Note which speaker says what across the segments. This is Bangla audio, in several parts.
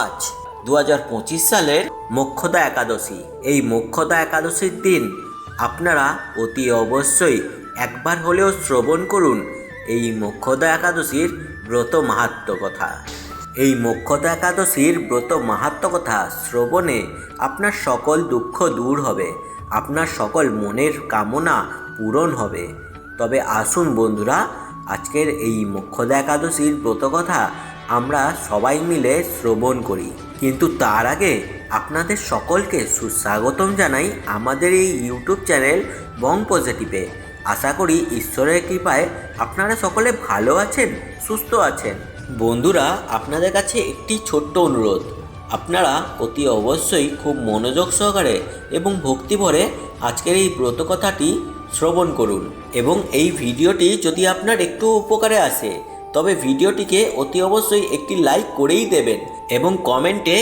Speaker 1: আজ দু সালের মোক্ষদা একাদশী। এই মোক্ষদা একাদশীর দিন আপনারা অতি অবশ্যই একবার হলেও শ্রবণ করুন এই মোক্ষদা একাদশীর ব্রত মাহাত্ম কথা। এই মোক্ষদা একাদশীর ব্রত মাহাত্ম কথা শ্রবণে আপনার সকল দুঃখ দূর হবে, আপনার সকল মনের কামনা পূরণ হবে। তবে আসুন বন্ধুরা, আজকের এই মোক্ষদা একাদশীর ব্রত কথা আমরা সবাই মিলে শ্রবণ করি। কিন্তু তার আগে আপনাদের সকলকে সুস্বাগতম জানাই আমাদের এই ইউটিউব চ্যানেল বং পজিটিভে। আশা করি ঈশ্বরের কৃপায় আপনারা সকলে ভালো আছেন, সুস্থ আছেন। বন্ধুরা, আপনাদের কাছে একটি ছোট্ট অনুরোধ। আপনারা অতি অবশ্যই খুব মনোযোগ সহকারে এবং ভক্তি ভরে আজকের এই ব্রত কথাটি শ্রবণ করুন এবং এই ভিডিওটি যদি আপনার একটু উপকারে আসে তবে ভিডিওটিকে অতি অবশ্যই একটি লাইক করেই দেবেন এবং কমেন্টে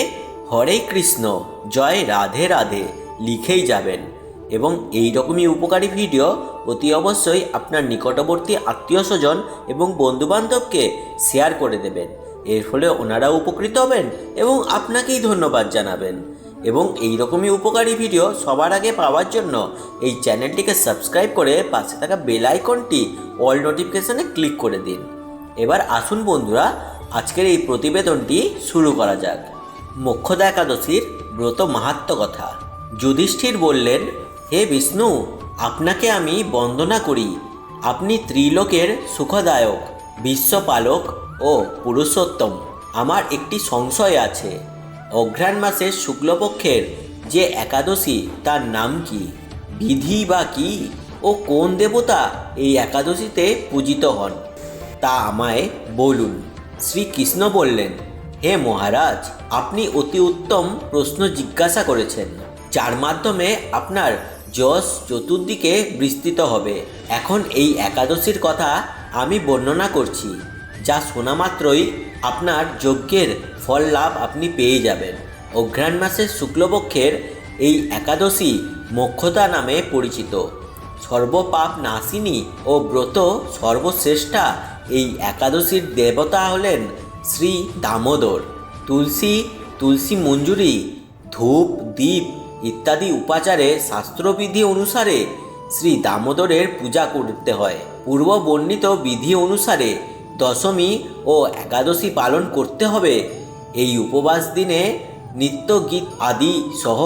Speaker 1: হরে কৃষ্ণ, জয় রাধে রাধে লিখেই যাবেন। এবং এই রকমই উপকারী ভিডিও অতি অবশ্যই আপনার নিকটবর্তী আত্মীয় স্বজন এবং বন্ধুবান্ধবকে শেয়ার করে দেবেন। এর ফলে ওনারা উপকৃত হবেন এবং আপনাকেই ধন্যবাদ জানাবেন। এবং এই রকমই উপকারী ভিডিও সবার আগে পাওয়ার জন্য এই চ্যানেলটিকে সাবস্ক্রাইব করে পাশে থাকা বেল আইকনটি অল নোটিফিকেশানে ক্লিক করে দিন। এবার আসুন বন্ধুরা, আজকের এই প্রতিবেদনটি শুরু করা যাক। মোক্ষদা একাদশীর ব্রত মাহাত্ম কথা। যুধিষ্ঠির বললেন, হে বিষ্ণু, আপনাকে আমি বন্দনা করি। আপনি ত্রিলোকের সুখদায়ক, বিশ্বপালক ও পুরুষোত্তম। আমার একটি সংশয় আছে। অঘ্রাণ মাসের শুক্লপক্ষের যে একাদশী, তার নাম কি? বিধি বা কি? ও কোন দেবতা এই একাদশীতে পূজিত হন? তা আমায় বলুন। শ্রীকৃষ্ণ বললেন, হে মহারাজ, আপনি অতি উত্তম প্রশ্ন জিজ্ঞাসা করেছেন। যার মাধ্যমে আপনার যশ চতুর্দিকে বিস্তৃত হবে। এখন এই একাদশীর কথা আমি বর্ণনা করছি, যা শোনা মাত্রই আপনার যজ্ঞের ফল লাভ আপনি পেয়ে যাবেন। অঘ্রাণ মাসের শুক্লপক্ষের এই একাদশী মোক্ষতা নামে পরিচিত। সর্বপাপ নাশিনী ও ব্রত সর্বশ্রেষ্ঠা এই একাদশীর দেবতা হলেন শ্রী দামোদর। তুলসী তুলসী মঞ্জুরি, ধূপ দ্বীপ ইত্যাদি উপাচারে শাস্ত্রবিধি অনুসারে শ্রী দামোদরের পূজা করতে হয়। পূর্ব বর্ণিত বিধি অনুসারে দশমী ও একাদশী পালন করতে হবে। এই উপবাস দিনে নিত্য গীত আদি সহ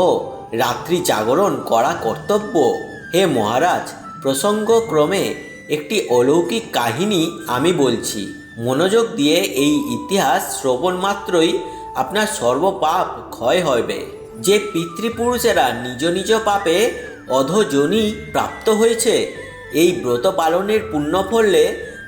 Speaker 1: রাত্রি জাগরণ করা কর্তব্য। হে মহারাজ, প্রসঙ্গক্রমে একটি অলৌকিক কাহিনী আমি বলছি। মনোযোগ দিয়ে এই ইতিহাস শ্রবণ মাত্রই আপনার সর্বপাপ ক্ষয় হবে। যে পিতৃপুরুষেরা নিজ নিজ পাপে অধজনী প্রাপ্ত হয়েছে, এই ব্রত পালনের পুণ্য ফললে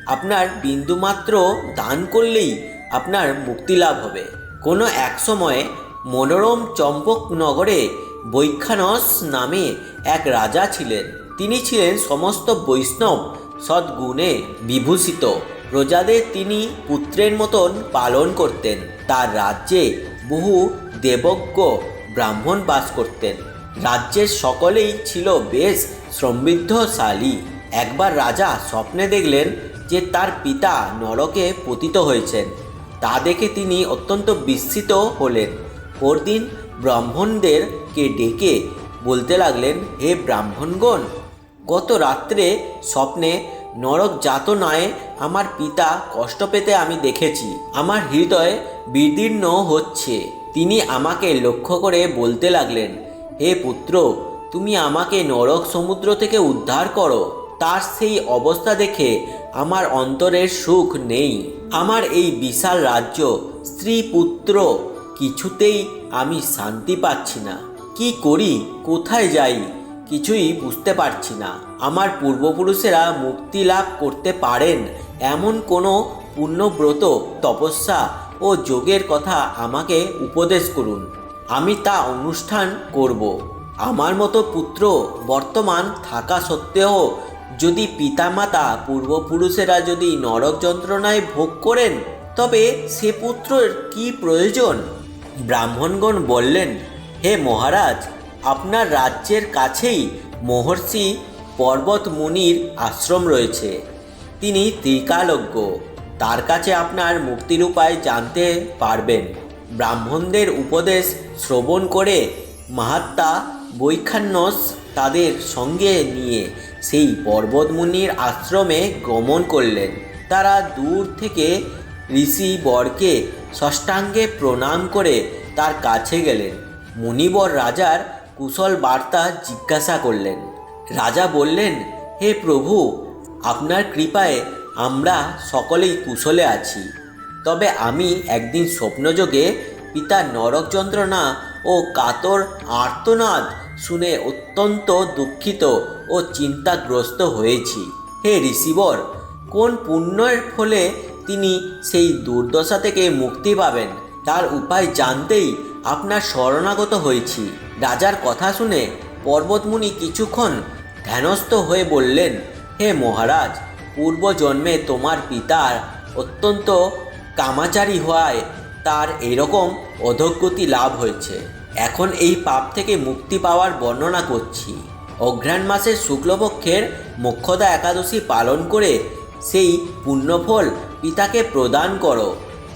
Speaker 1: আপনার বিন্দুমাত্র দান করলেই আপনার মুক্তি লাভ হবে। কোনো এক সময় মনোরম চম্পক নগরে বৈখানস নামে এক রাজা ছিলেন। তিনি ছিলেন সমস্ত বৈষ্ণব সদ্গুণে বিভূষিত। প্রজাদের তিনি পুত্রের মতন পালন করতেন। তার রাজ্যে বহু দেবজ্ঞ ব্রাহ্মণ বাস করতেন। রাজ্যের সকলেই ছিল বেশ সমৃদ্ধশালী। একবার রাজা স্বপ্নে দেখলেন যে তার পিতা নরকে পতিত হয়েছেন। তা দেখে তিনি অত্যন্ত বিস্মিত হলেন। পরদিন ব্রাহ্মণদেরকে ডেকে বলতে লাগলেন, হে ব্রাহ্মণগণ গত রাত্রে স্বপ্নে নরক যাতনায় আমার পিতা কষ্ট পেতে আমি দেখেছি। আমার হৃদয় বিদীর্ণ হচ্ছে। তিনি আমাকে লক্ষ্য করে বলতে লাগলেন, হে পুত্র, তুমি আমাকে নরক সমুদ্র থেকে উদ্ধার করো। তার সেই অবস্থা দেখে আমার অন্তরের সুখ নেই। আমার এই বিশাল রাজ্য, স্ত্রী পুত্র, কিছুতেই আমি শান্তি পাচ্ছি না। কি করি? কোথায় যাই? কিছুই বুঝতে পারছি না। আমার পূর্বপুরুষেরা মুক্তি লাভ করতে পারেন, এমন কোনো পুণ্যব্রত, তপস্যা ও যোগের কথা আমাকে উপদেশ করুন। আমি তা অনুষ্ঠান করব। আমার মতো পুত্র বর্তমান থাকা সত্ত্বেও যদি পিতামাতা পূর্বপুরুষেরা যদি নরক যন্ত্রণায় ভোগ করেন, তবে সে পুত্রের কি প্রয়োজন? ব্রাহ্মণগণ বললেন, হে মহারাজ আপনার রাজ্যের কাছেই মহর্ষি পর্বত মুনির আশ্রম রয়েছে। তিনি ত্রিকালজ্ঞ। তার কাছে আপনার মুক্তির উপায় জানতে পারবেন। ব্রাহ্মণদের উপদেশ শ্রবণ করে মাহাত্মা বৈখান্যস তাদের সঙ্গে নিয়ে সেই পর্বতমুনির আশ্রমে গমন করলেন। তারা দূর থেকে ঋষি বরকে ষষ্ঠাঙ্গে প্রণাম করে তার কাছে গেলেন। মুনিবর রাজার কুশল বার্তা জিজ্ঞাসা করলেন। রাজা বললেন, হে প্রভু, আপনার কৃপায় আমরা সকলেই কুশলে আছি। তবে আমি একদিন স্বপ্নযোগে পিতার নরক যন্ত্রণা ও কাতর আর্তনাদ শুনে অত্যন্ত দুঃখিত ও চিন্তাগ্রস্ত হয়েছি। হে ঋষিবর, কোন পুণ্যের ফলে তিনি সেই দুর্দশা থেকে মুক্তি পাবেন? তার উপায় জানতেই আপনার শরণাগত হয়েছি। রাজার কথা শুনে পর্বতমুনি কিছুক্ষণ ধ্যানস্থ হয়ে বললেন, হে মহারাজ, পূর্বজন্মে তোমার পিতার অত্যন্ত কামাচারী হওয়ায় তার এরকম অধোগতি লাভ হয়েছে। এখন এই পাপ থেকে মুক্তি পাওয়ার বর্ণনা করছি। অঘ্রাণ মাসের শুক্লপক্ষের মোক্ষদা একাদশী পালন করে সেই পুণ্যফল পিতাকে প্রদান করো।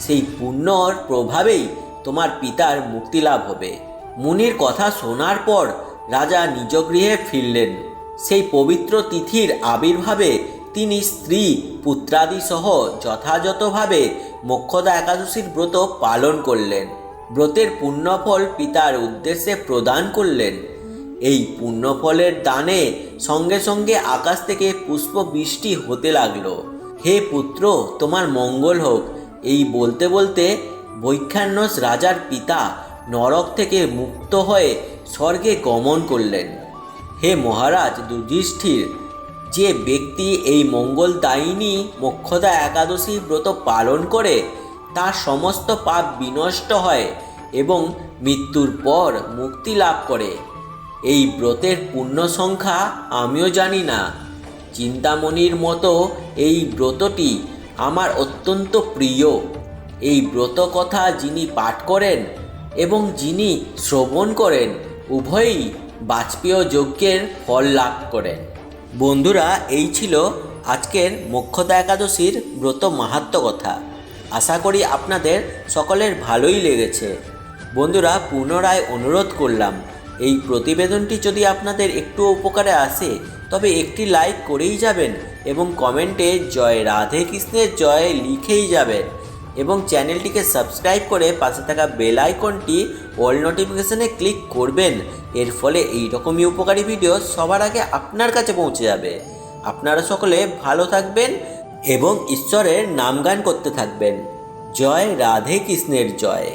Speaker 1: সেই পুণ্যর প্রভাবেই তোমার পিতার মুক্তি লাভ হবে। মুনির কথা শোনার পর রাজা নিজ গৃহে ফিরলেন। সেই পবিত্র তিথির আবির্ভাবে তিনি স্ত্রী, পুত্রাদি সহ যথাযথভাবে মোক্ষদা একাদশীর ব্রত পালন করলেন। ব্রতের পুণ্যফল পিতার উদ্দেশ্যে প্রদান করলেন। এই পুণ্যফলের দানে সঙ্গে সঙ্গে আকাশ থেকে পুষ্প বৃষ্টি হতে লাগল। হে পুত্র, তোমার মঙ্গল হোক। এই বলতে বলতে বৈখ্যান্যস রাজার পিতা নরক থেকে মুক্ত হয়ে স্বর্গে গমন করলেন। হে মহারাজ যুধিষ্ঠির, যে ব্যক্তি এই মঙ্গলদায়িনী মোক্ষদা একাদশী ব্রত পালন করে, তার সমস্ত পাপ বিনষ্ট হয় এবং মৃত্যুর পর মুক্তি লাভ করে। এই ব্রতের পূর্ণ সংখ্যা আমিও জানি না। চিন্তামণির মতো এই ব্রতটি আমার অত্যন্ত প্রিয়। এই ব্রত কথা যিনি পাঠ করেন এবং যিনি শ্রবণ করেন, উভয়ই বাজপেয় যজ্ঞের ফল লাভ করেন। বন্ধুরা, এই ছিল আজকের মোক্ষদা একাদশীর ব্রত মাহাত্ম কথা। আশা করি আপনাদের সকলের ভালোই লেগেছে। বন্ধুরা, পুনরায় অনুরোধ করলাম, এই প্রতিবেদনটি যদি আপনাদের একটু উপকারে আসে তবে একটি লাইক করেই যাবেন এবং কমেন্টে জয় রাধে কৃষ্ণের জয় লিখেই যাবেন এবং চ্যানেলটিকে সাবস্ক্রাইব করে পাশে থাকা বেল আইকনটি অল নোটিফিকেশানে ক্লিক করবেন। এর ফলে এই রকমই উপকারী ভিডিও সবার আগে আপনার কাছে পৌঁছে যাবে। আপনারা সকলে ভালো থাকবেন এবং ঈশ্বরের নামগান করতে থাকবেন। জয় রাধে কৃষ্ণের জয়।